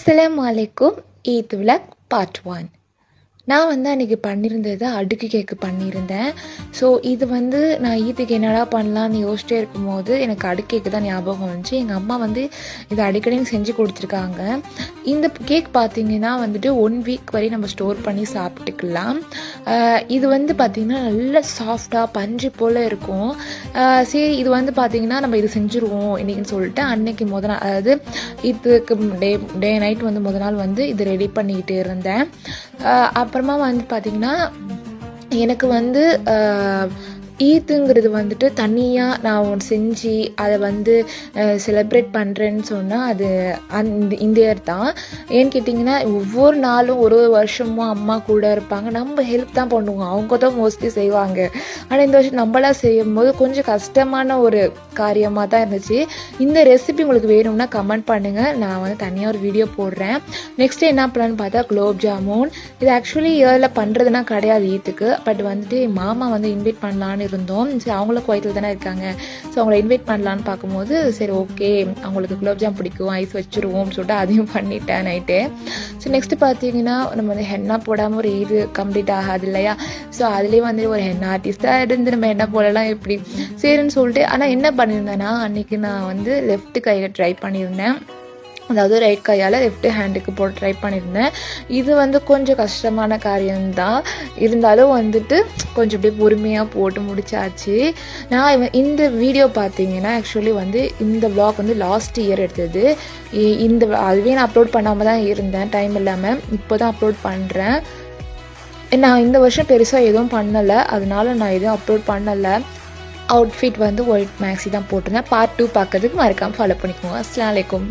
Assalamu alaikum, Eid vlog part 1. நான் வந்து அன்றைக்கி பண்ணியிருந்தது அடுக்கு கேக்கு பண்ணியிருந்தேன். ஸோ இது வந்து நான் ஈத்துக்கு என்னடா பண்ணலான்னு யோசிச்சிட்டே இருக்கும்போது எனக்கு அடுக்கு கேக்கு தான் ஞாபகம் வந்துச்சு. எங்கள் அம்மா வந்து இது அடிக்கடி செஞ்சு கொடுத்துருக்காங்க. இந்த கேக் பார்த்தீங்கன்னா வந்துட்டு ஒன் வீக் வரையும் நம்ம ஸ்டோர் பண்ணி சாப்பிட்டுக்கலாம். இது வந்து பார்த்திங்கன்னா நல்ல சாஃப்டாக பஞ்சு போல் இருக்கும். சரி இது வந்து பார்த்திங்கன்னா நம்ம இது செஞ்சுருவோம் இன்றைக்கின்னு சொல்லிட்டு அன்னைக்கு முத நாள் அதாவது இதுக்கு டே டே நைட் வந்து முத நாள் வந்து இது ரெடி பண்ணிக்கிட்டு இருந்தேன். அப்புறமா வந்து பார்த்திங்கன்னா எனக்கு வந்து ஈத்துங்கிறது வந்துட்டு தனியாக நான் ஒன்று செஞ்சு அதை வந்து செலிப்ரேட் பண்ணுறேன்னு சொன்னால் அது அந்த இந்த இயர் தான். ஏன்னு கேட்டிங்கன்னா ஒவ்வொரு நாளும் ஒரு ஒரு வருஷமும் அம்மா கூட இருப்பாங்க. நம்ம ஹெல்ப் தான் பண்ணுவோம். அவங்க தான் மோஸ்ட்லி செய்வாங்க. ஆனால் இந்த வருஷம் நம்மளாம் செய்யும்போது கொஞ்சம் கஷ்டமான ஒரு காரியமாக தான் இருந்துச்சு. இந்த ரெசிபி உங்களுக்கு வேணும்னா கமெண்ட் பண்ணுங்கள் நான் வந்து தனியாக ஒரு வீடியோ போடுறேன். நெக்ஸ்ட் என்ன பண்ணலான்னு பார்த்தா குலோப் ஜாமுன். இது ஆக்சுவலி இயரில் பண்ணுறதுனா கிடையாது ஈத்துக்கு. பட் வந்துட்டு மாமா வந்து இன்வைட் பண்ணலான்னு இருந்தோம். சரி அவங்களும் குவைத்தில் தானே இருக்காங்க. ஸோ அவங்கள இன்வைட் பண்ணலான்னு பார்க்கும்போது சரி ஓகே அவங்களுக்கு குலோப்ஜாம் பிடிக்கும் ஐஸ் வச்சுருவோம் சொல்லிட்டு அதையும் பண்ணிட்டேன் நைட்டு. ஸோ நெக்ஸ்ட் பார்த்தீங்கன்னா நம்ம வந்து ஹென்னா போடாமல் ஒரு இது கம்ப்ளீட் ஆகாது இல்லையா? ஸோ அதுலேயே வந்து ஒரு ஹென்னா ஆர்டிஸ்டாக இருந்து நம்ம என்ன போடலாம் எப்படி? சரின்னு சொல்லிட்டு ஆனால் என்ன பண்ணியிருந்தேன்னா அன்றைக்கி நான் வந்து லெஃப்ட் கையில் ட்ரை பண்ணியிருந்தேன். அதாவது ரைட் கையால் லெஃப்ட் ஹேண்டுக்கு போட்டு ட்ரை பண்ணியிருந்தேன் இது வந்து கொஞ்சம் கஷ்டமான காரியம்தான். இருந்தாலும் வந்துட்டு கொஞ்சம் அப்படியே பொறுமையாக போட்டு முடிச்சாச்சு. நான் இந்த வீடியோ பார்த்தீங்கன்னா ஆக்சுவலி வந்து இந்த வ்ளாக் வந்து லாஸ்ட் இயர் எடுத்தது. இ- இந்த அதுவே நான் அப்லோட் பண்ணாமல் தான் இருந்தேன். டைம் இல்லாமல் இப்போ தான் அப்லோட் பண்ணுறேன் நான் இந்த வருஷம் பெருசாக எதுவும் பண்ணலை. அதனால நான் எதுவும் அப்லோட் பண்ணலை. அவுட்ஃபிட் வந்து ஒயிட் மேக்ஸி தான் போட்டிருந்தேன். பார்ட் டூ பார்க்கறதுக்கு மறக்காமல் ஃபாலோ பண்ணிக்கோங்க. அஸ்லாம் வலைக்கும்